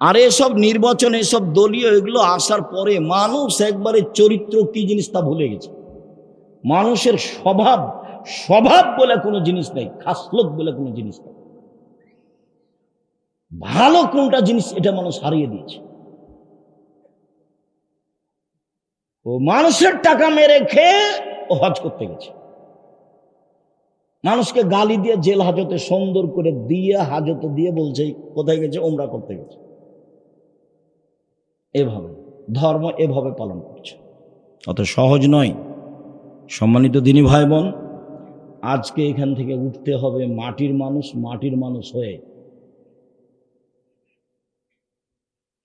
আর এসব নির্বাচন, এসব দলীয়, এগুলো আসার পরে মানুষ একবারে চরিত্র কি জিনিস তা ভুলে গেছে। মানুষের স্বভাব স্বভাব বলে কোনো জিনিস নেই, খাসলত বলে কোনো জিনিস নেই। ভালো কোনটা জিনিস এটা মানুষ হারিয়ে দিয়েছে। ও মানুষের টাকা মেরে খেয়ে ও হজ করতে গেছে। মানুষকে গালি দিয়ে জেল হাজতে সুন্দর করে দিয়ে, হাজতে দিয়ে বলছে, কোথায় গেছে? ওমরা করতে গেছে। এভাবে, ধর্ম এভাবে পালন করছে। অত সহজ নয়। সম্মানিত দিনী ভাই বোন আজকে এখান থেকে উঠতে হবে মাটির মানুষ মাটির মানুষ হয়ে।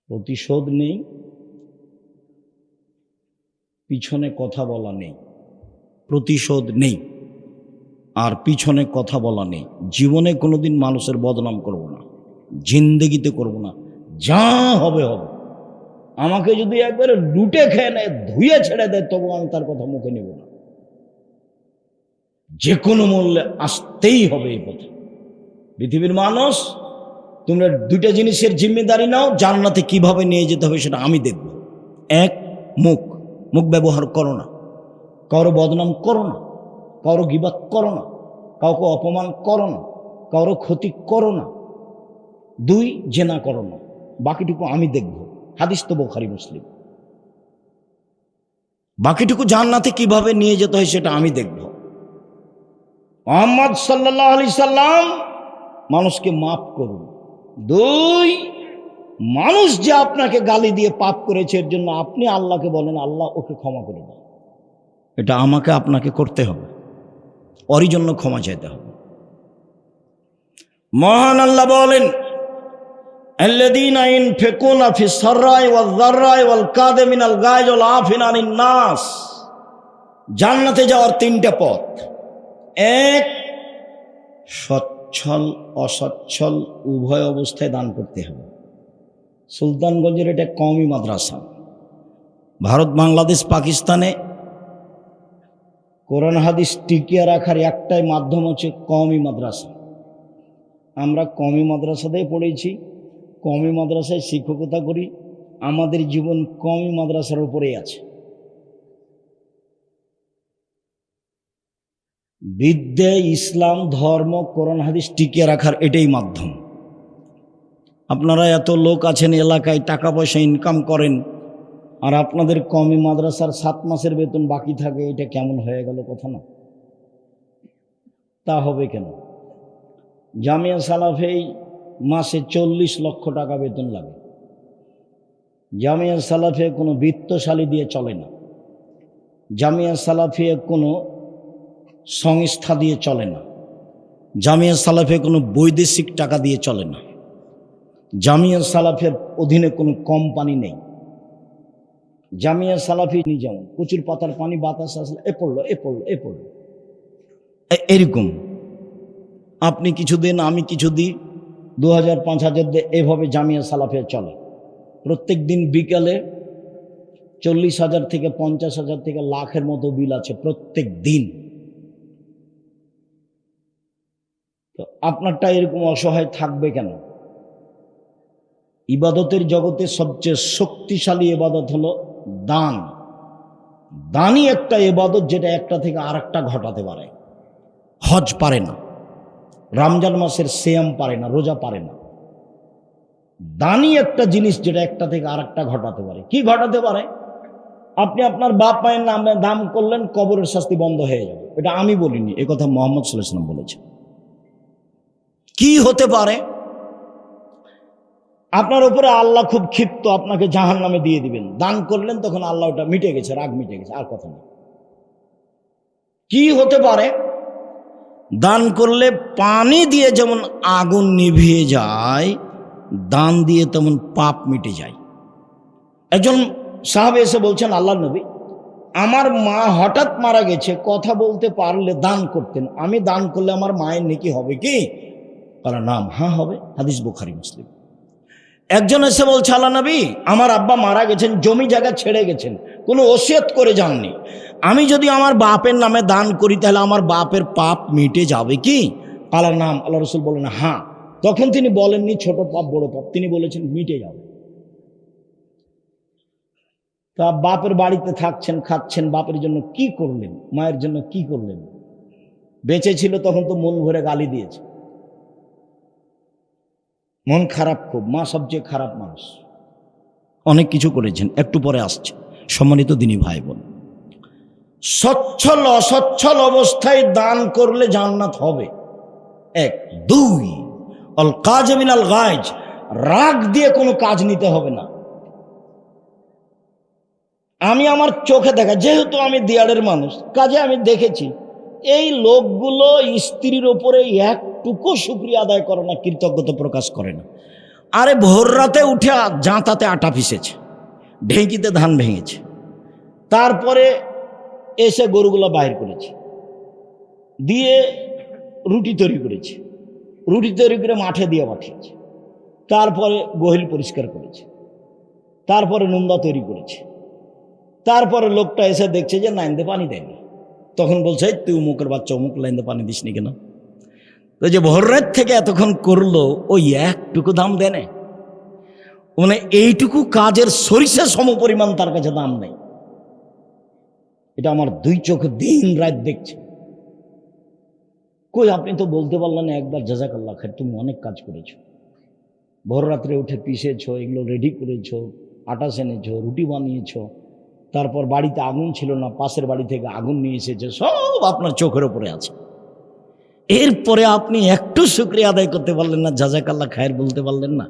প্রতিশোধ নেই। পিছনে কথা বলা নেই। প্রতিশোধ নেই। আর পিছনে কথা বলা নেই। জীবনে কোনোদিন মানুষের বদনাম করব না। জিন্দগিতে করব না। যা হবে হবে। আমাকে যদি একবারে লুটে খেয়ে নেয়, ধুয়ে ছেড়ে দেয়, তবু আমি তার কথা মুখে নেব না। যে কোনো মূল্যে আসতেই হবে এই পথে। পৃথিবীর মানুষ, তোমরা দুইটা জিনিসের জিম্মেদারি নাও, জান্নাতে কীভাবে নিয়ে যেতে হবে সেটা আমি দেখব। এক, মুখ। মুখ ব্যবহার করো না। কারও বদনাম করো না। কারও গিবাদ করো না। কাউকে অপমান করো না। কারও ক্ষতি করো না। দুই, জেনা করো না। বাকিটুকু আমি দেখব। হাদিস তো বোখারি, মুসলিম। বাকিটুকু জান্নাতে কীভাবে নিয়ে যেতে হয় সেটা আমি দেখব। মোহাম্মদ সাল্লাহ আলি সাল্লাম মানুষকে মাফ করুন। দুই, মানুষ যে আপনাকে গালি দিয়ে পাপ করেছে, এর জন্য আপনি আল্লাহকে বলেন, আল্লাহ ওকে ক্ষমা করে দেন এটা আমাকে আপনাকে করতে হবে। ওরই জন্য ক্ষমা চাইতে হবে। মহান আল্লাহ বলেন الذين ينفقون في السراء والضراء والكاظمين الغيظ والعافين عن الناس জান্নাতে যাওয়ার তিনটে পথ এক সচ্ছল অসচ্ছল উভয় অবস্থায় দান করতে হবে সুলতানগঞ্জের এটা কওমি মাদ্রাসা ভারত বাংলাদেশ পাকিস্তানে কোরআন হাদিস টিকিয়ে রাখার একটাই মাধ্যম হচ্ছে কওমি মাদ্রাসা আমরা কওমি মাদ্রাসাতেই পড়েছি কওমি মাদ্রাসায় শিক্ষকতা করি, আমাদের জীবন কওমি মাদ্রাসার উপরেই আছে। বিদ্যে, ইসলাম, ধর্ম, কোরআন, হাদিস টিকিয়ে রাখার এটাই মাধ্যম। আপনারা এত লোক আছেন এলাকায়, টাকা পয়সা ইনকাম করেন, আর আপনাদের কমি মাদ্রাসার সাত মাসের বেতন বাকি থাকে, এটা কেমন হয়ে গেল কথা না? তা হবে কেন? জামিয়া সালাফেই মাসে চল্লিশ লক্ষ টাকা বেতন লাগে। জামিয়া সালাফে কোনো বৃত্তশালী দিয়ে চলে না। জামিয়া সালাফিয়া কোনো সংস্থা দিয়ে চলে না। জামিয়া সালাফে কোনো বৈদেশিক টাকা দিয়ে চলে না। জামিয়া সালাফের অধীনে কোনো কোম্পানি নেই। জামিয়া সালাফি নি যেমন, প্রচুর পাতার পানি, বাতাস আসলে, এ পড়ল এ পড়ল এ পড়ল। এরকম। আপনি কিছু দিন আমি কিছু দিই দু হাজার পাঁচ হাজার দিয়ে এভাবে জামিয়া সালাফিয়া চলে। প্রত্যেক দিন বিকালে চল্লিশ হাজার থেকে পঞ্চাশ হাজার থেকে লাখের মতো বিল আছে প্রত্যেক দিন। তো আপনারটা এরকম অসহায় থাকবে কেন? ইবাদতের জগতে সবচেয়ে শক্তিশালী ইবাদত হলো দান। দানই একটা ইবাদত যেটা একটা থেকে আরেকটা ঘটাতে পারে। হজ পারে না। রমজান মাসের সেয়াম পারে না, রোজা পারে না। দানি একটা জিনিস যেটা একটা থেকে আর একটা ঘটাতে পারে। কি ঘটাতে পারে? আপনি আপনার বাপ মায়ের নামে দাম করলেন, কবরের শাস্তি বন্ধ হয়ে যাবে। এটা আমি বলিনি, এ কথা মোহাম্মদ সাল্লাহাম বলেছে কি হতে পারে? আপনার উপরে আল্লাহ খুব ক্ষিপ্ত, আপনাকে জাহান নামে দিয়ে দিবেন। দান করলেন, তখন আল্লাহ ওটা মিটে গেছে, রাগ মিটে গেছে, আর কথা নেই। কি হতে পারে? দান করলে পানি দিয়ে যেমন আগুন নিভিয়ে যায়, দান দিয়ে তেমন পাপ মিটে যায়। একজন সাহাবে এসে বলছেন আল্লাহ নবী, আমার মা হঠাৎ মারা গেছে, কথা বলতে পারলে দান করতেন। আমি দান করলে আমার মায়ের নেকি হবে কি? বলে নাম হ্যাঁ হবে। হাদিস বুখারি, মুসলিম। একজন এসে বলছে আল্লাহ নবী, আমার আব্বা মারা গেছেন, জমি জায়গা ছেড়ে গেছেন, কোনো ওসিয়ত করে যাননি। আমি যদি আমার বাপের নামে দান করি, তাহলে আমার বাপের পাপ মিটে যাবে কি? আল্লাহর নাম আল্লাহ রসুল বলেন হ্যাঁ। তখন তিনি বলেননি, ছোট পাপ, বড় পাপ। তিনি বলেছেন, মিটে যাবে। তা বাপের বাড়িতে থাকছেন, খাচ্ছেন, বাপের জন্য কি করলেন? মায়ের জন্য কি করলেন? বেঁচে ছিল তখন তো মন ভরে গালি দিয়েছে। মন খারাপ খুব, মা সবচেয়ে খারাপ মানুষ। অনেক কিছু করেছেন, একটু পরে আসছে। সম্মানিত দিনী ভাই বোন সচ্ছল অসচ্ছল অবস্থায় দান করলে জান্নাত হবে। এক, দুই, অল কাজ মিনাল গাইজ রাগ দিয়ে কোনো কাজ নিতে হবে না। আমি আমার চোখে দেখা, যেহেতু আমি দিয়ারের মানুষ, কাজে আমি দেখেছি, এই লোকগুলো স্ত্রীর ওপরে একটুকু শুক্রিয়া আদায় করে না, কৃতজ্ঞতা প্রকাশ করে না। আরে ভোর রাতে উঠে জাঁতাতে আটা পিসেছে ঢেঁকিতে ধান ভেঙেছে। তারপরে এসে গরুগুলো বাইর করেছে। দিয়ে রুটি তৈরি করেছে। রুটি তৈরি করে মাঠে দিয়ে পাঠিয়েছে। তারপরে গহিল পরিষ্কার করেছে। তারপরে নোন্দা তৈরি করেছে। তারপরে লোকটা এসে দেখছে যে লাইনতে পানি দেয়নি। তখন বলছে, "এই তুই মুখের বাচ্চা, অমুক লাইনতে পানি দিসনি কেন? তো যে ভোর রাত থেকে এতক্ষণ করল ওই একটুকু দাম দেয় না মানে এইটুকু কাজের সরিষা সম পরিমাণ তার কাছে দাম নেই। এটা আমার দুই চোখ দিন রাত দেখছে। কই আপনি তো বলতে পারলেন একবার জাজাকাল্লা খায় তুমি অনেক কাজ করেছ। ভোর রাত্রে উঠে পিষেছো, এগুলো রেডি করেছ আটা সেনেছো রুটি বানিয়েছো, তারপর বাড়িতে আগুন ছিল না, পাশের বাড়ি থেকে আগুন নিয়ে এসেছে, সব আপনার চোখের ওপরে আছে। এরপরে আপনি একটু শুক্রিয়া আদায় করতে পারলেন না জাজাকাল্লা খায়ের বলতে পারলেন না।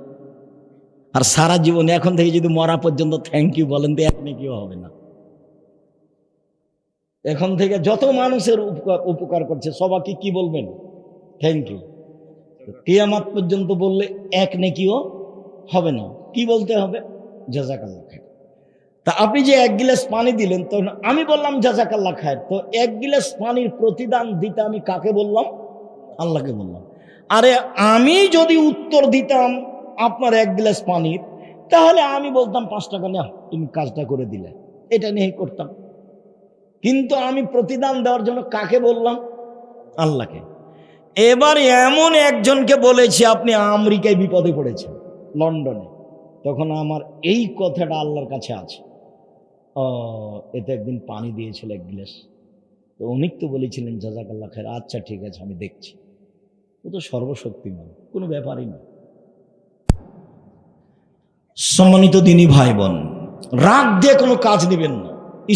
আর সারা জীবন এখন থেকে যদি মরা পর্যন্ত থ্যাংক ইউ বলেন, তো এক কেউ হবে না। এখন থেকে যত মানুষের উপকার- করছে, সবাইকে কি বলবেন? থ্যাংক ইউ কিয়ামাত পর্যন্ত বললে এক নেকিও হবে না। কি বলতে হবে? জাজাকাল্লা খায় তা আপনি যে এক গিলাস পানি দিলেন, তো আমি বললাম জাজাকাল্লা খায় তো এক গিলাস পানির প্রতিদান দিতে আমি কাকে বললাম? আল্লাহকে বললাম। আরে আমি যদি উত্তর দিতাম আপনার এক গ্লাস পানির, তাহলে আমি বলতাম, পাঁচ টাকা না তুমি কাজটা করে দিলে। এটা নিয়ে করতাম। কিন্তু আমি প্রতিদান দেওয়ার জন্য কাকে বললাম? আল্লাহকে। এবার এমন একজনকে বলেছি, আপনি আমেরিকায় বিপদে পড়েছেন, লন্ডনে। তখন আমার এই কথাটা আল্লাহর কাছে আছে। এতে একদিন পানি দিয়েছিল এক গ্লাস। তো উনি তো বলেছিলেন জাজাকাল্লা খায়ের আচ্ছা ঠিক আছে, আমি দেখছি। ও তো সর্বশক্তিমান, কোনো ব্যাপারই না। সম্মানিত দিনী ভাই বোন রাগ দিয়ে কোনো কাজ নেবেন না,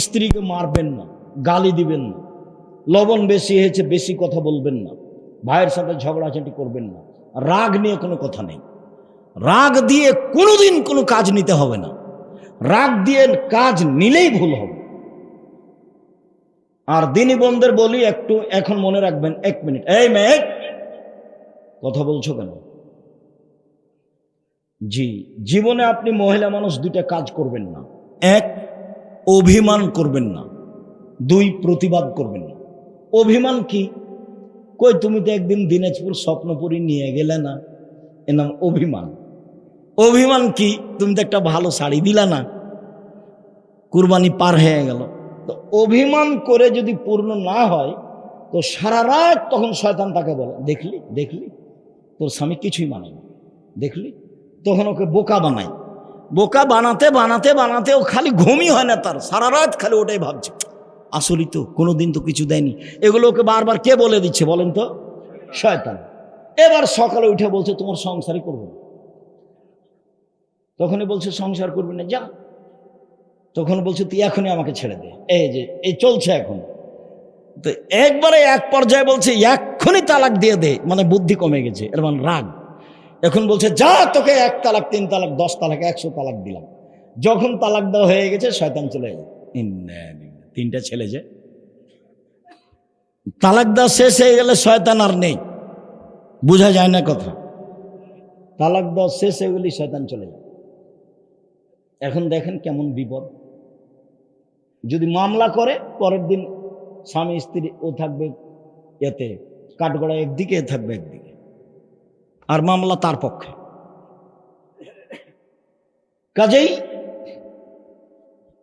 স্ত্রীকে মারবেন না। গালি দিবেন না। লবণ বেশি হয়েছে, বেশি কথা বলবেন না। ভাইয়ের সাথে ঝগড়াঝাটি করবেন না। রাগ নিয়ে কোনো কথা নেই। রাগ দিয়ে কোনোদিন কোনো কাজ নিতে হবে না। রাগ দিয়ে কাজ নিলেই ভুল হবে। আর দিনী বন্ধের বলি একটু এখন মনে রাখবেন, এক মিনিট। এই মেয়ে, কথা বলছো কেন? জি, জীবনে আপনি মহিলা মানুষ দুইটা কাজ করবেন না। এক, অভিমান করবেন না। দুই প্রতিবাদ করবেন না। অভিমান কি? কই, তুমি তো একদিন দিনাজপুর স্বপ্নপুরী নিয়ে গেলে না। এর নাম অভিমান। অভিমান কি? তুমি তো একটা ভালো শাড়ি দিলা না। কুরবানি পার হয়ে গেল। তো অভিমান করে যদি পূর্ণ না হয়, তো সারা রাত তখন শয়তান তাকে বলে, দেখলি দেখলি? তোর স্বামী কিছুই মানে না। দেখলি? তখন ওকে বোকা বানাই বোকা বানাতে বানাতে বানাতে ও খালি ঘুমই হয় না তার। সারা রাত খালি ওটাই ভাবছে। আসলেই তো কোনো দিন তো কিছু দেয়নি। এগুলো ওকে বারবার কে বলে দিচ্ছে বলেন তো? শয়তান। এবার সকালে উঠে বলছে, তোমার সংসারই করব তখনই বলছে, সংসার করবি না, যা। তখন বলছে, তুই এখনই আমাকে ছেড়ে দে। এই যে, এই চলছে এখন। তো একবারে এক পর্যায়ে বলছে, এক্ষুনি তালাক দিয়ে দে। মানে বুদ্ধি কমে গেছে, এর মানে রাগ। এখন বলছে, যা, তোকে এক তালাক, তিন তালাক, দশ তালাক, একশো তালাক দিলাম। যখন তালাক দেওয়া হয়ে গেছে, শয়তান চলে লিল্লাহ। তিনটা ছেলে যে। তালাক দেওয়া শেষ হয়ে গেলে শয়তান আর নেই। বোঝা যায় না কথা। তালাক দেওয়া শেষ হয়ে গেলেই শয়তান চলে যায়। এখন দেখেন কেমন বিপদ। যদি মামলা করে, পরের দিন স্বামী, স্ত্রী ও থাকবে এতে, কাঠগড়া একদিকে থাকবে একদিকে। আর মামলা তার পক্ষে। কাজেই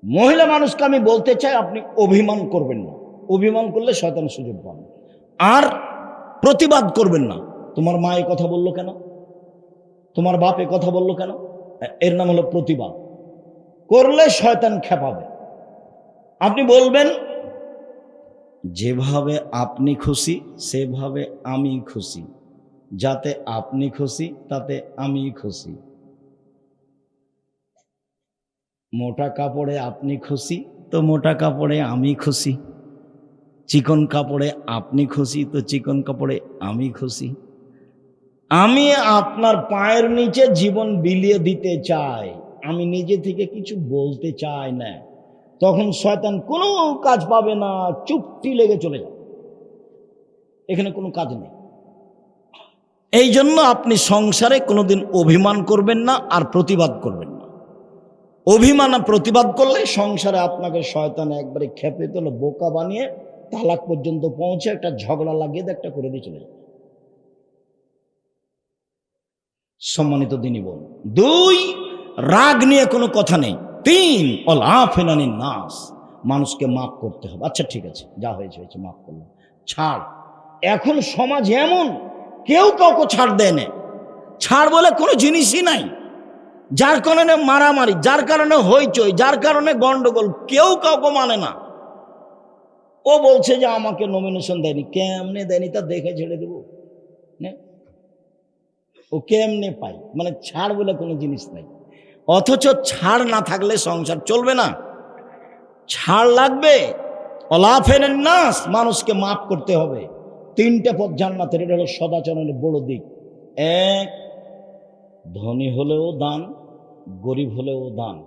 মহিলা মানুষকে আমি বলতে চাই, আপনি অভিমান করবেন না। অভিমান করলে শয়তান সুযোগ পান আর প্রতিবাদ করবেন না। তোমার মা এই কথা বলল কেন? তোমার বাপে কথা বলল কেন? এর নাম হলো প্রতিবাদ। করলে শয়তান খেপাবে। আপনি বলবেন, যেভাবে আপনি খুশি, সেভাবে আমি খুশি। যাতে আপনি খুশি, তাতে আমি খুশি। মোটা কাপড়ে আপনি খুশি, তো মোটা কাপড়ে আমি খুশি। চিকন কাপড়ে আপনি খুশি, তো চিকন কাপড়ে আমি খুশি। আমি আপনার পায়ের নিচে জীবন বিলিয়ে দিতে চাই। আমি নিজে থেকে কিছু বলতে চাই না। তখন শয়তান কোনো কাজ পাবে না, চুপটি লেগে চলে যাবে। এখানে কোনো কাজ নেই। এই জন্য আপনি সংসারে কোনোদিন অভিমান করবেন না আর প্রতিবাদ করবেন অভিমান প্রতিবাদ করলে সংসারে আপনাকে শয়তান একবারে খেপে তোলে, বোকা বানিয়ে তালাক পর্যন্ত পৌঁছে একটা ঝগড়া লাগিয়ে একটা করে দিয়ে চলে যাবে। সম্মানিত দিনই বল দুই, রাগ নিয়ে কোনো কথা নেই। তিন, অল আফেনানি নাস, মানুষকে মাফ করতে হবে। আচ্ছা ঠিক আছে, যা হয়েছে হয়েছে, মাফ করলাম। ছাড়। এখন সমাজ এমন, কেউ কাউকে ছাড় দেয় না। ছাড় বলে কোনো জিনিসই নাই। যার কারণে মারামারি, যার কারণে হইচই, যার কারণে গন্ডগোল, কেউ কাউকে মানে না। ও বলছে যে আমাকে নমিনেশন দেয়নি। কেমনে দেয়নি তা দেখে ছেড়ে দেবো। ও কেমনে পাই মানে ছাড় বলে কোনো জিনিস নাই। অথচ ছাড় না থাকলে সংসার চলবে না। ছাড় লাগবে। অলাফেন নাস মানুষকে মাফ করতে হবে। তিনটে পথ জান্নাতের, এটা হলো সদাচরণের বড় দিক। এক ধনী হলেও দান, গরিব হলেও দান।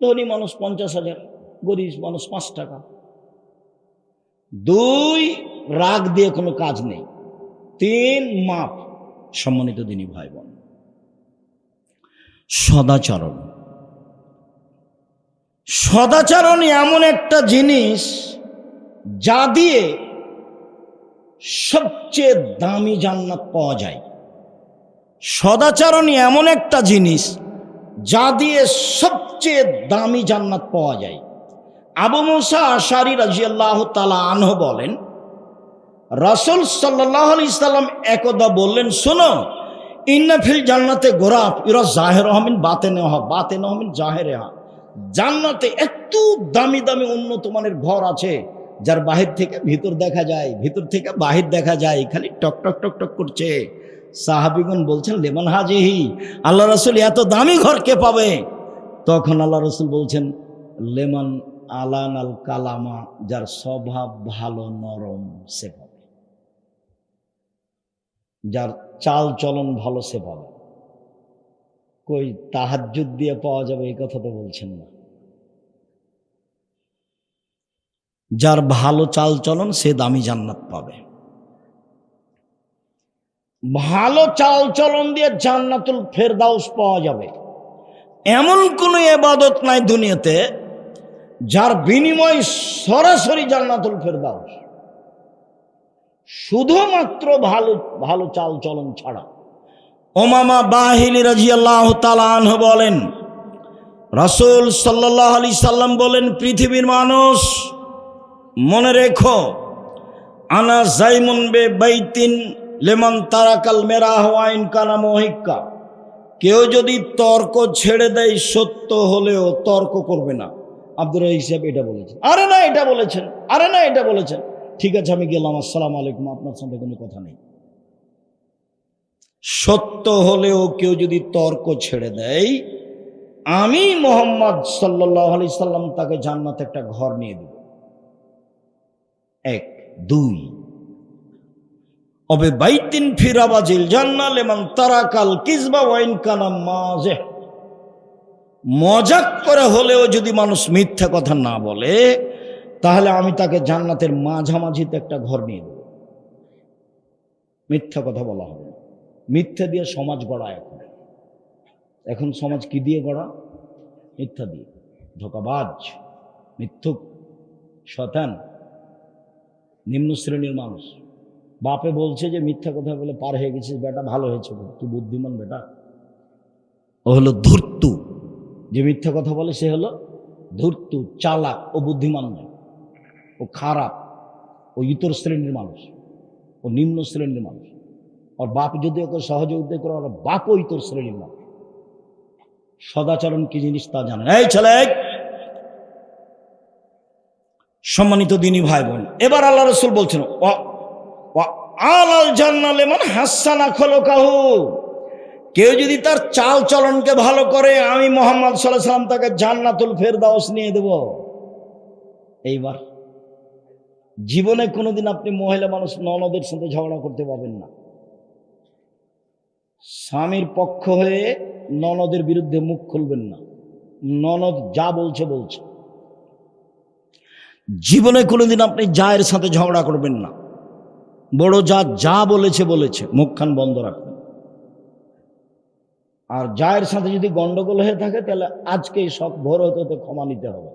ধনী মানুষ পঞ্চাশ হাজার, গরিব মানুষ পাঁচ টাকা। দুই, রাগ দিয়ে কোনো কাজ নেই। তিন, মাপ, সম্মানিত দিনী ভাই বোন সদাচরণ। সদাচরণ এমন একটা জিনিস যা দিয়ে সবচেয়ে দামি জান্নাত পাওয়া যায়। সদাচরণ এমন একটা জিনিস যা দিয়ে সবচেয়ে দামি জান্নাত পাওয়া যায়। আবু মুসা আশারি রাজিয়াল্লাহ তালা আনহ বলেন, রাসুল সাল্লাহ আলি সাল্লাম একদা বললেন, শোনো ইন্নাফিল জান্নাতে গোরাফ, ইরা জাহের হমিন বাতে নেওয়া বাতে নহমিন জাহেরে হা। জান্নাতে এত দামি দামি উন্নত মানের ঘর আছে, যার বাহির থেকে ভিতর দেখা যায়, ভিতর থেকে বাহির দেখা যায়, খালি টক টক টক টক করছে। সাহাবিগুন বলছেন, লেমন হাজিহি? আল্লাহ রসুল এত দামি ঘর কে পাবে? তখন আল্লাহ রসুল বলছেন, লেমন আলান আল কালামা, যার স্বভাব ভালো, নরম, সে পাবে। যার চাল চলন ভালো, সে পাবে। কই, তাহাজ্জুদ দিয়ে পাওয়া যাবে এই কথা তো বলছেন না। যার ভালো চাল চলন, সে দামি জান্নাত পাবে। ভালো চাল চলন দিয়ে জান্নাতুল ফেরদাউস পাওয়া যাবে। এমন কোনো এবাদত নাই দুনিয়াতে যার বিনিময় সরাসরি জান্নাতুল ফেরদাউস। শুধুমাত্র ভালো ভালো চাল চলন ছাড়া। ওমামা বাহিলি রাজিয়াল্লাহ তালান বলেন, রাসূল সাল্লাহ আলি সাল্লাম বলেন, পৃথিবীর মানুষ, মনে রেখো, আনা জাইমুন বে বাইতিন লেমন তারাকাল মেরা হওয়াইন কানা মহিক্কা। কেউ যদি তর্ক ছেড়ে দেয়, সত্য হলেও তর্ক করবে না। আব্দুর হিসাব এটা বলেছেন। আরে না, এটা বলেছেন। আরে না, এটা বলেছেন। ঠিক আছে, আমি গেলাম। আসসালাম আলাইকুম। আপনার সাথে কোনো কথা নেই। সত্য হলেও কেউ যদি তর্ক ছেড়ে দেয়, আমি মোহাম্মদ সাল্লাহ আলি সাল্লাম তাকে জান্নাতে একটা ঘর নিয়ে দেব। এক, দুই অবে বাইতিন ফিরাবাজিল জান্নাল এবং তারাকাল কিসবা ওয়াইন কানা মাজে মজাক করে হলেও যদি মানুষ মিথ্যা কথা না বলে, তাহলে আমি তাকে জান্নাতের মাঝামাঝিতে একটা ঘর নিয়ে দেব। মিথ্যা কথা বলা হবে মিথ্যা দিয়ে সমাজ গড়া এখন। এখন সমাজ কি দিয়ে গড়া? মিথ্যা দিয়ে। ধোকাবাজ, মিথ্যুক শতান নিম্ন শ্রেণির মানুষ। বাপে বলছে যে মিথ্যা কথা বলে পার হয়ে গেছিস, বেটা, ভালো হয়েছে তুই বুদ্ধিমান বেটা। ও হলো ধূর্তু। যে মিথ্যা কথা বলে সে হলো ধূর্তু, চালাক, ও বুদ্ধিমান নয়। ও খারাপ, ও ইতর শ্রেণির মানুষ, ও নিম্ন শ্রেণির মানুষ। ওর বাপ যদি ওকে সহযোগিতা করে, ওর বাপই ইতর শ্রেণির না সদাচরণ কি জিনিস তা জানে এই ছেলে সম্মানিত দিনী ভাই বোন এবার আল্লাহ রসুল বলছেন "ওয়া- ওয়া আলাল জান্নালে মানে হাসানা খোলো কাহু কেউ যদি তার চাল চলনকে ভালো করে, আমি মোহাম্মদ সাল্লাহ সাল্লাম তাকে জান্নাতুল ফেরদাউস নিয়ে দেব। এইবার জীবনে কোনোদিন আপনি মহিলা মানুষ ননদের সাথে ঝগড়া করতে পারবেন না। স্বামীর পক্ষ হয়ে ননদের বিরুদ্ধে মুখ খুলবেন না। ননদ যা বলছে বলছে। জীবনে কোনোদিন আপনি জায়ের সাথে ঝগড়া করবেন না। বড় যা যা বলেছে বলেছে। মুখখান বন্ধ রাখবেন আর জায়ের সাথে যদি গন্ডগোল হয়ে থাকে, তাহলে আজকেই সব ভোর হতে হতে ক্ষমা নিতে হবে।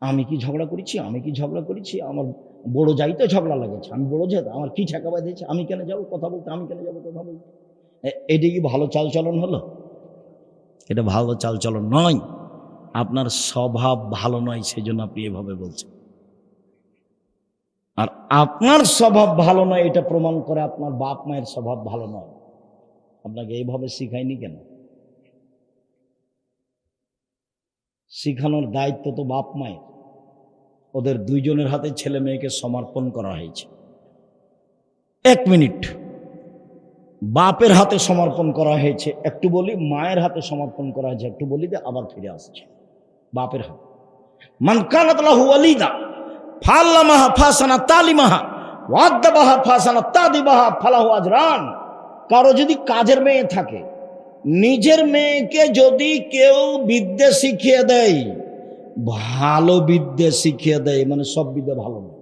আমি কি ঝগড়া করেছি? আমি কি ঝগড়া করেছি? আমার বড় যাইতে ঝগড়া লাগেছে। আমি বড় যাই আমার কি ঠেকা বাঁধিয়েছে আমি কেন যাব? কথা বলতে, আমি কেন যাব? কথা বলতে। এটা কি ভালো চালচলন হলো? এটা ভালো চালচলন নয়। আপনার স্বভাব ভালো নয়, সেজন্য আপনি এভাবে বলছেন। আর আপনার স্বভাব ভালো নয়, এটা প্রমাণ করে আপনার বাপ মায়ের স্বভাব ভালো নয়। আপনাকে এইভাবে শিখায়নি কেন? শিখানোর দায়িত্ব তো বাপ মায়ের। ওদের দুইজনের হাতে ছেলে মেয়েকে সমর্পণ করা হয়েছে। এক মিনিট। বাপের হাতে সমর্পণ করা হয়েছে, একটু বলি মায়ের হাতে সমর্পণ করা হয়েছে, একটু বলি দিয়ে আবার ফিরে আসছে। বাপের হাতে। মানকানাত লাহু ওয়ালিদা। ফাল্লামাহা ফাসানা তালিমাহা, ওয়াদ্দাবাহা ফাসানা তাদিবাহা ফালাহু আজরান। কারও যদি কাজের মেয়ে থাকে, নিজের মেয়েকে যদি কেউ বিদ্যে শিখিয়ে দেয়, ভালো বিদ্যে শিখিয়ে দেয় মানে সব বিদ্যা ভালো না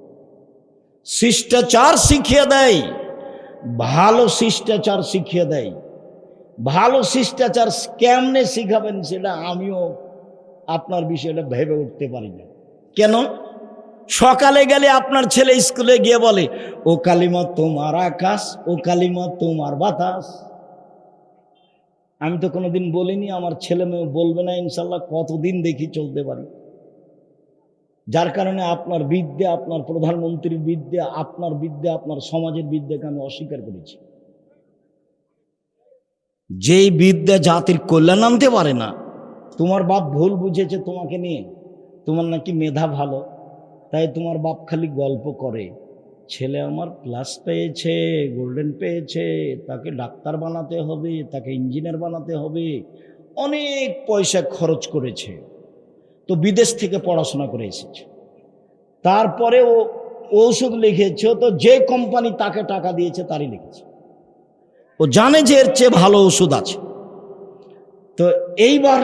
শিষ্টাচার শিখিয়ে দেয়, ভালো শিষ্টাচার শিখিয়ে দেয়। ভালো শিষ্টাচার কেমনে শিখাবেন সেটা আমিও আপনার বিষয়টা ভেবে উঠতে পারি না। কেন? সকালে গেলে আপনার ছেলে স্কুলে গিয়ে বলে, ও কালিমা তোমার আকাশ, ও কালিমা তোমার বাতাস। আমি তো কোনোদিন বলিনি, আমার ছেলে মেয়ে বলবে না, ইনশাল্লাহ কতদিন দেখি চলতে পারি। যার কারণে আপনার বিদ্যা, আপনার প্রধানমন্ত্রীর বিদ্যা, আপনার বিদ্যা, আপনার সমাজের বিদ্যাকে আমি অস্বীকার করেছি। যেই বিদ্যা জাতির কল্যাণ আনতে পারে না, তোমার বাপ ভুল বুঝেছে তোমাকে নিয়ে, তোমার নাকি মেধা ভালো। তাই তোমার বাপ খালি গল্প করে। ছেলে আমার প্লাস পেয়েছে, গোল্ডেন পেয়েছে, তাকে ডাক্তার বানাতে হবে, তাকে ইঞ্জিনিয়ার বানাতে হবে, অনেক পয়সা খরচ করেছে। তো বিদেশ থেকে পড়াশোনা করে এসেছে। তারপরে ও ঔষধ লিখেছে তো যে কোম্পানি তাকে টাকা দিয়েছে তারই লিখেছে। ও জানে যে এর চেয়ে ভালো ওষুধ আছে। তো এইবার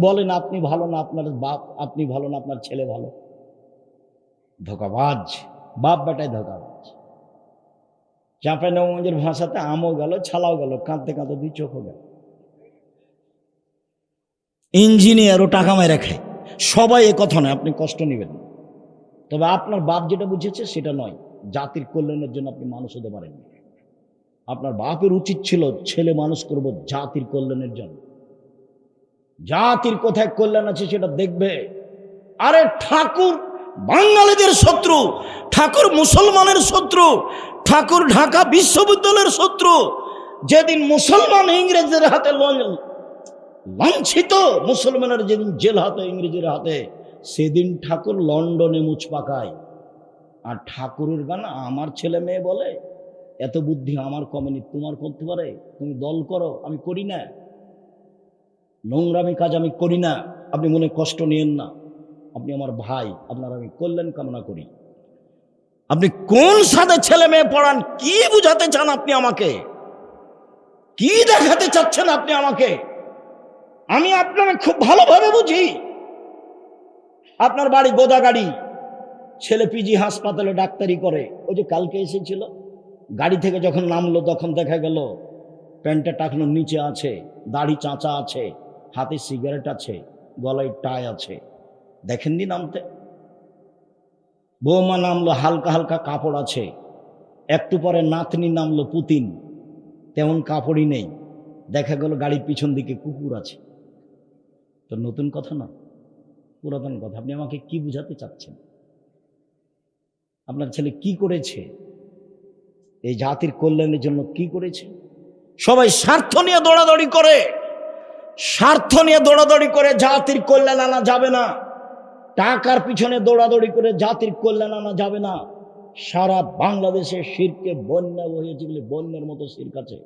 বলেন, আপনি ভালো না আপনার বাপ, আপনি ভালো না আপনার ছেলে ভালো? ধোকাবাজ, বাপ বেটায় ধোকাবাজ। চাঁপে নবগঞ্জের ভাষাতে আমও গেল, ছালাও গেল, কাঁদতে কাঁদতে দুই চোখও গেল। ইঞ্জিনিয়ারও টাকা মেরে খায়। সবাই এ কথা নয়, আপনি কষ্ট নেবেন তবে আপনার বাপ যেটা বুঝেছে সেটা নয়, জাতির কল্যাণের জন্য আপনি মানুষ হতে পারেন আপনার বাপের উচিত ছিল, ছেলে মানুষ করব জাতির কল্যাণের জন্য। জাতির কোথায় কল্যাণ আছে সেটা দেখবে। আরে ঠাকুর বাঙালিদের শত্রু, ঠাকুর মুসলমানের শত্রু, ঠাকুর ঢাকা বিশ্ববিদ্যালয়ের শত্রু, যেদিন মুসলমান ইংরেজদের হাতে লাঞ্ছিত মুসলমানের যেদিন জেল হাতে ইংরেজের হাতে, সেদিন ঠাকুর লন্ডনে মুছ পাকায়। আর ঠাকুরের গান আমার ছেলে মেয়ে বলে, এত বুদ্ধি আমার কমেনি তোমার করতে পারে? তুমি দল করো, আমি করি না। নোংরামি কাজ আমি করি না, আপনি মনে কষ্ট নিয়েন না। আপনি আমার ভাই, আপনার আমি কল্যাণ কামনা করি। আপনি কোন সাথে ছেলে মেয়ে পড়ান, কি বুঝাতে চান আপনি আমাকে? কি দেখাতে চাচ্ছেন আপনি আমাকে? আমি আপনাকে খুব ভালোভাবে বুঝি। আপনার বাড়ি গোদা গাড়ি ছেলে পিজি হাসপাতালে ডাক্তারি করে। ওই যে কালকে এসেছিল, গাড়ি থেকে যখন নামলো, তখন দেখা গেল, প্যান্টটা টাকনোর নিচে আছে, দাড়ি চাঁচা আছে, হাতে সিগারেট আছে, গলায় টাই আছে। দেখেননি নামতে? বৌমা নামলো, হালকা হালকা কাপড় আছে। একটু পরে নাতনি নামলো, পুতিন। তেমন কাপড়ই নেই। দেখা গেল গাড়ির পিছন দিকে কুকুর আছে। তো নতুন কথা না? পুরাতন কথা। আপনি আমাকে কি বুঝাতে চাচ্ছেন? আপনার ছেলে কি করেছে? এই জাতির কল্যাণের জন্য কি করেছে? সবাই স্বার্থ নিয়ে দৌড়াদৌড়ি করে। স্বার্থ নিয়ে দৌড়াদৌড়ি করে জাতির কল্যাণ আনা যাবে না। টাকার পিছনে দৌড়াদৌড়ি করে জাতির কল্যাণ আনা যাবে না। সারা বাংলাদেশে শিরকে বন্যা বহিয়েছে বলে বন্যার মতো শির কাছে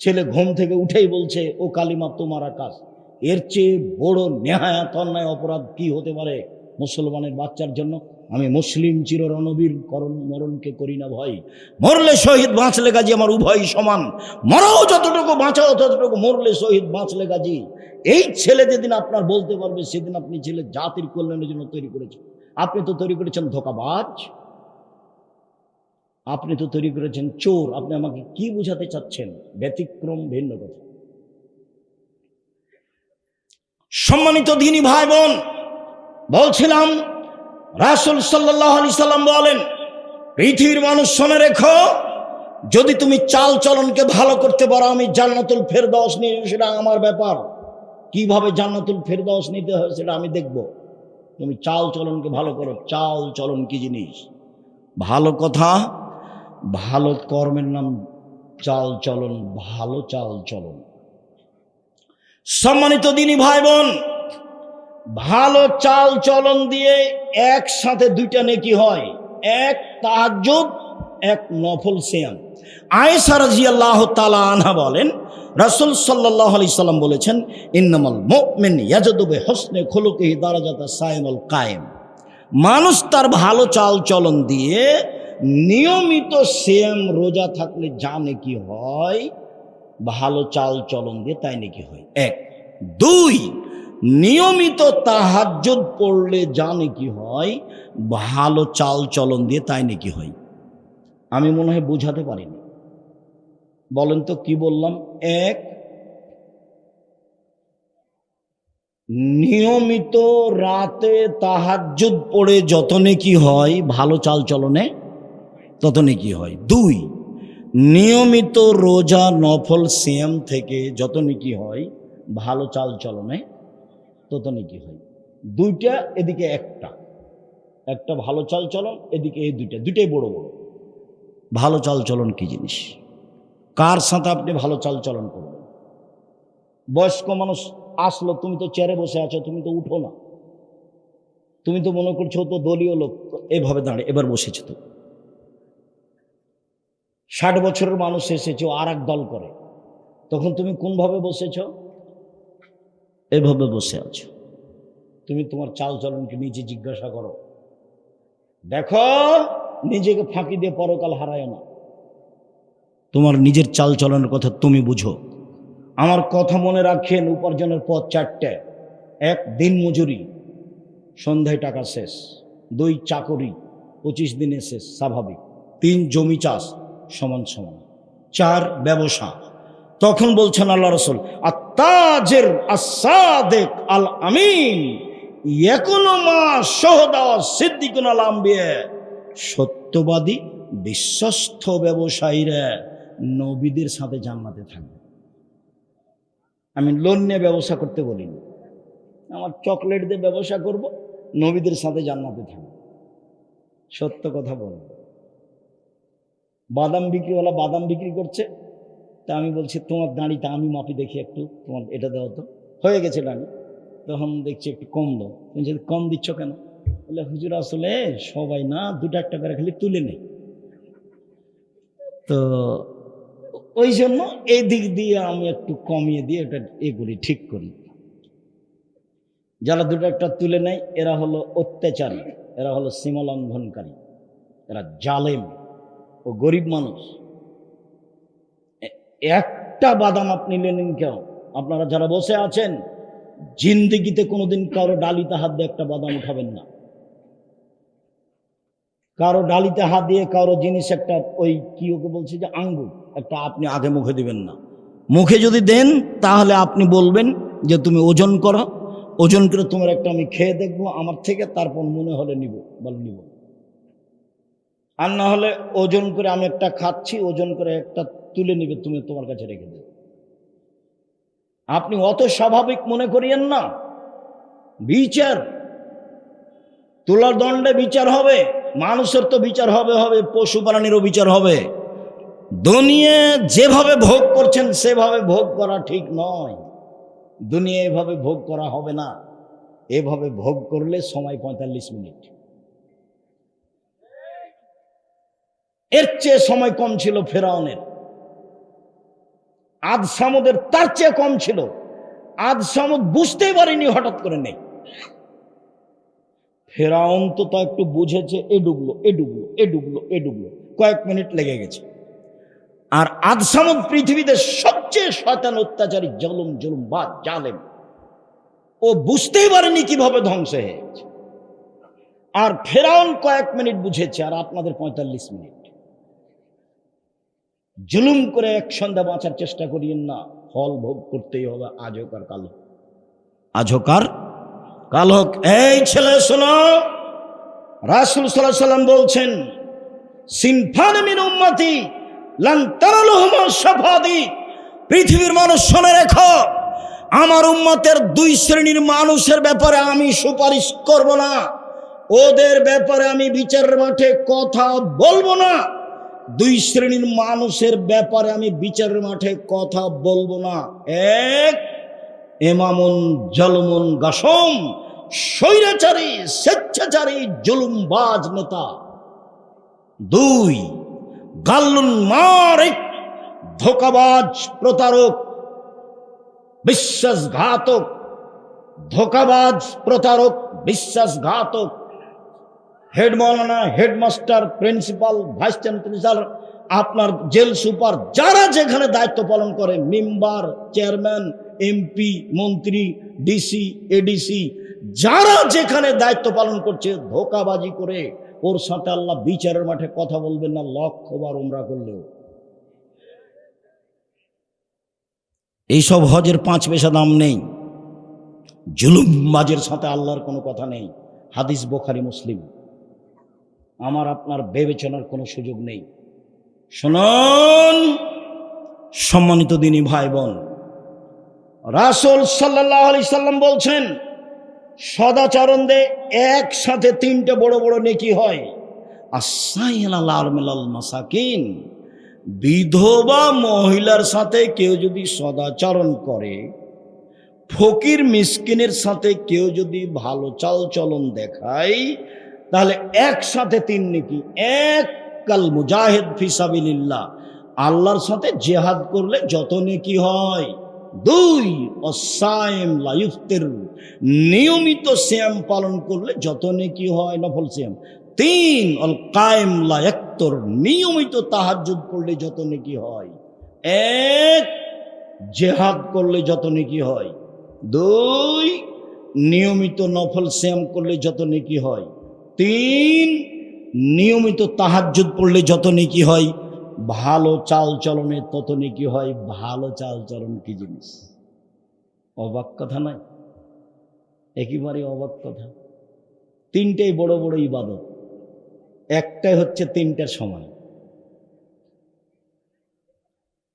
ছেলে ঘুম থেকে উঠেই বলছে, ও কালিমা, তোমার আকাশ। এর চেয়ে বড় নেহায়াত অন্যায় অপরাধ কি হতে পারে মুসলমানের বাচ্চার জন্য? আমি মুসলিম চির রণবীর করণ মরণকে করি না ভয়। মরলে শহীদ বাঁচলে গাজী আমার উভয় সমান। মরাও যতটুকু বাঁচাও ততটুকু মরলে শহীদ বাঁচলে গাজী। এই ছেলে যেদিন আপনার বলতে পারবে, সেদিন আপনি ছেলে জাতির কল্যাণের জন্য তৈরি করেছেন। আপনি তো তৈরি করেছেন ধোকাবাজ। আপনি তো তৈরি করেছেন চোর। আপনি আমাকে কি বোঝাতে চাচ্ছেন? ব্যতিক্রম, ভিন্ন কথা। সম্মানিত দিনী ভাই বোন, বলছিলাম রাসুল সাল্লাহ আলি সাল্লাম বলেন, পৃথিবীর মানুষ শুনে রেখো, যদি তুমি চাল চলনকে ভালো করতে পারো, আমি জান্নাতুল ফেরদাউস নিয়ে সেটা আমার ব্যাপার। কীভাবে জান্নাতুল ফেরদাউস নিতে হয় সেটা আমি দেখব। তুমি চাল চলনকে ভালো করো চাল চলন কি জিনিস? ভালো কথা, ভালো কর্মের নাম চাল চলন ভালো চাল চলন সম্মানিত দিনী ভাই বোন ভালো চাল চলন দিয়ে একসাথে দুইটা নেকি হয়। এক তাহাজ্জুদ, এক নফল সিয়াম। আয়েশা রাদিয়াল্লাহু তাআলা আনহা বলেন, রাসূল সাল্লাল্লাহু আলাইহি সাল্লাম বলেছেন, ইন্নামাল মুমিন ইয়াজদু বিহুসনি খুলুকিহি দারাজাতা সাইমুল কায়েম। মানুষ তার ভালো চাল চলন দিয়ে নিয়মিত সেম রোজা থাকলে যা নাকি হয়, ভালো চাল চলন দিয়ে তাই নাকি হয়। এক। দুই নিয়মিত তাহাজ্জুদ পড়লে যা নাকি হয়, ভালো চাল চলন দিয়ে তাই নাকি হয়। আমি মনে হয় বোঝাতে পারিনি। বলেন তো কি বললাম? এক, নিয়মিত রাতে তাহাজ্জুদ পড়ে যত নেকি হয়, ভালো চাল চলনে তত নেকি হয়। দুই, নিয়মিত রোজা নফল সিয়াম থেকে যত নেকি হয়, ভালো চাল চলনে তত নেকি হয়? দুইটা, এদিকে একটা। একটা ভালো চাল চলন এদিকে এই দুইটা। দুইটাই বড় বড়। ভালো চাল চলন কি জিনিস? কার সাথে আপনি ভালো চাল চলন করবেন? বয়স্ক মানুষ আসলো, তুমি তো চেয়ারে বসে আছো, তুমি তো উঠো না। তুমি তো মনে করছ তো দলীয় লোক, এভাবে দাঁড়িয়ে, এবার বসেছে তো। ষাট বছরের মানুষ এসেছে আর এক দল করে। তখন তুমি কোনভাবে বসেছ? এভাবে বসে আছো। তুমি তোমার চাল চলনকে নিজে জিজ্ঞাসা করো। দেখো, নিজেকে ফাঁকি দিয়ে পরকাল হারায় না। তোমার নিজের চাল চলনের কথা তুমি বুঝো। আমার কথা মনে রাখেন, উপার্জনের পথ চারটে। এক, দিন মজুরি। সন্ধ্যায় টাকা শেষ। দুই, চাকরি। পঁচিশ দিনে শেষ, স্বাভাবিক। তিন, জমি চাষ সমান সমান। চার, ব্যবসা। তখন বলছেন আল্লাহ রসুল আত্মাজের আসাদেক আল আমিন মা সত্যবাদী, বিশ্বস্ত ব্যবসায়ীরা নবীদের সাথে জান্নাতে থাকবে। আমি লোন নিয়ে ব্যবসা করতে বলিনি। আমার চকলেট দিয়ে ব্যবসা করব, নবীদের সাথে জান্নাতে থাকবে। সত্য কথা বলব। বাদাম বিক্রিওয়ালা বাদাম বিক্রি করছে তা আমি বলছি, তোমার দাঁড়িটা আমি মাপি দেখি একটু, তোমার এটা দেওয়া তো। হয়ে গেছে দাঁড়ি। তখন দেখছি একটু কম দাও। তুমি যদি কম দিচ্ছ কেন? বলে, হুজুর, আসলে সবাই না, দুটো একটা করে খালি তুলে নেই তো ওই জন্য এই দিক দিয়ে আমি একটু কমিয়ে দিয়ে এটা এ করি ঠিক করি। যারা দুটো একটা তুলে নেয়, এরা হলো অত্যাচারী, এরা হলো সীমা লঙ্ঘনকারী এরা জালেম ও গরিব মানুষ। একটা বাদাম আপনি নেন কেন? আপনারা যারা বসে আছেন, জিন্দিগিতে কোনোদিন কারও ডালিতে হাত দিয়ে একটা বাদাম উঠাবেন না। কারও ডালিতে হাত দিয়ে কারও জিনিস একটা ওই কি ওকে বলছে যে আঙ্গুর, একটা আপনি আগে মুখে দিবেন না। মুখে যদি দেন, তাহলে আপনি বলবেন যে তুমি ওজন করো, ওজন করে তোমার একটা আমি খেয়ে দেখব, আমার থেকে তারপর মনে হলে নিব, বলে নিব। আর না হলে ওজন করে আমি একটা খাচ্ছি, ওজন করে একটা তুলে নিবে, তুমি তোমার কাছে রেখে দেবে। আপনি অত স্বাভাবিক মনে করিয়েন না। বিচার। তোলার দণ্ডে বিচার হবে, মানুষের তো বিচার হবে হবে পশু প্রাণীরও বিচার হবে। দুনিয়া যেভাবে ভোগ করছেন, সেভাবে ভোগ করা ঠিক নয়। দুনিয়া এভাবে ভোগ করা হবে না। এভাবে ভোগ করলে সময় পঁয়তাল্লিশ মিনিট। এর চেয়ে সময় কম ছিল ফেরাউনের। আদ সামুদের তার চেয়ে কম ছিল। আদ সামুদ বুঝতেই পারেনি হঠাৎ করে নেই। ফেরাউন তো তা একটু বুঝেছে, এ ডুবলো এ ডুবলো এ ডুবলো এ ডুবলো, কয়েক মিনিট লেগে গেছে। আর আদ সামুদ পৃথিবীতে সবচেয়ে শয়তান অত্যাচারী, জলুম, জুলুম বা জালেম। ও বুঝতেই পারেনি কীভাবে ধ্বংস হয়ে গেছে আর ফেরাউন কয়েক মিনিট বুঝেছে, আর আপনাদের পঁয়তাল্লিশ মিনিট। জুলুম করে এক সন্ধ্যা বাঁচার চেষ্টা করিয়েন না। ফল ভোগ করতেই হবে, আজ হোক আর কাল হোক। কাল হোক। এই ছেলে, শোনো, রাসুল সাল্লাহ সাল্লাম বলছেন, সিনফান মিন উম্মতি লান তারালুহুম সাফাদি পৃথিবীর মানুষ শুনে রেখো, আমার উম্মতের দুই শ্রেণির মানুষের ব্যাপারে আমি সুপারিশ করব না। ওদের ব্যাপারে আমি বিচারের মাঠে কথা বলব না। দুই শ্রেণির মানুষের ব্যাপারে আমি বিচারের মাঠে কথা বলব না। এক, এমামুন জলমুন গাসম, স্বৈরাচারী, স্বেচ্ছাচারী, জুলুমবাজ নেতা। দুই, গাল্লুন মারিক, ধোকাবাজ প্রতারক, বিশ্বাসঘাতক, ধোকাবাজ প্রতারক, বিশ্বাসঘাতক। হেড মৌলানা, হেডমাস্টার, প্রিন্সিপাল, ভাইস চ্যান্সেলর আপনার জেল সুপার, যারা যেখানে দায়িত্ব পালন করে, মেম্বার, চেয়ারম্যান, এমপি, মন্ত্রী, ডিসি, এডিসি, যারা যেখানে দায়িত্ব পালন করছে, ধোকাবাজি করে, ওর সাথে আল্লাহ বিচারের মাঠে কথা বলবেন না, লক্ষবার উমরা করলেও। এইসব হজের পাঁচ পয়সা দাম নেই। জুলুমবাজের সাথে আল্লাহর কোনো কথা নেই। হাদিস বোখারি, মুসলিম। আমার আপনার বিবেচনার কোনো সুযোগ নেই। শুনুন, সম্মানিত দিনই ভাই বোন রাসুল সাল্লাহ আলি সাল্লাম বলছেন, সদাচরণ দে, একসাথে তিনটে বড় বড় নেকি হয়। মাসাকিন, বিধবা মহিলার সাথে কেউ যদি সদাচরণ করে, ফকির মিসকিনের সাথে কেউ যদি ভালো চাল চলন দেখায় তাহলে একসাথে তিন নাকি, এক কাল মুজাহিদ ফিসাবিল্লাহ আল্লাহর সাথে জেহাদ করলে যত নেকি হয়, দুই অসায়েম লাইফতের নিয়মিত শ্যাম পালন করলে যত নেকি হয় নফল শ্যাম তিন, অল কায়েম লায়াক্তর নিয়মিত তাহাজ্জুদ পড়লে যত নেকি হয়। এক, জেহাদ করলে যত নেকি হয়। দুই, নিয়মিত নফল শ্যাম করলে যত নেকি হয়। তিন নিয়মিত তাহাজুদ পড়লে যত নেকি হয়, ভালো চাল চলনে তত নেকি হয়, ভালো চাল চলন কি জিনিস? অবাক কথা নয়? একেবারে অবাক কথা। তিনটেই বড় বড় ইবাদত। একটাই হচ্ছে তিনটার সময়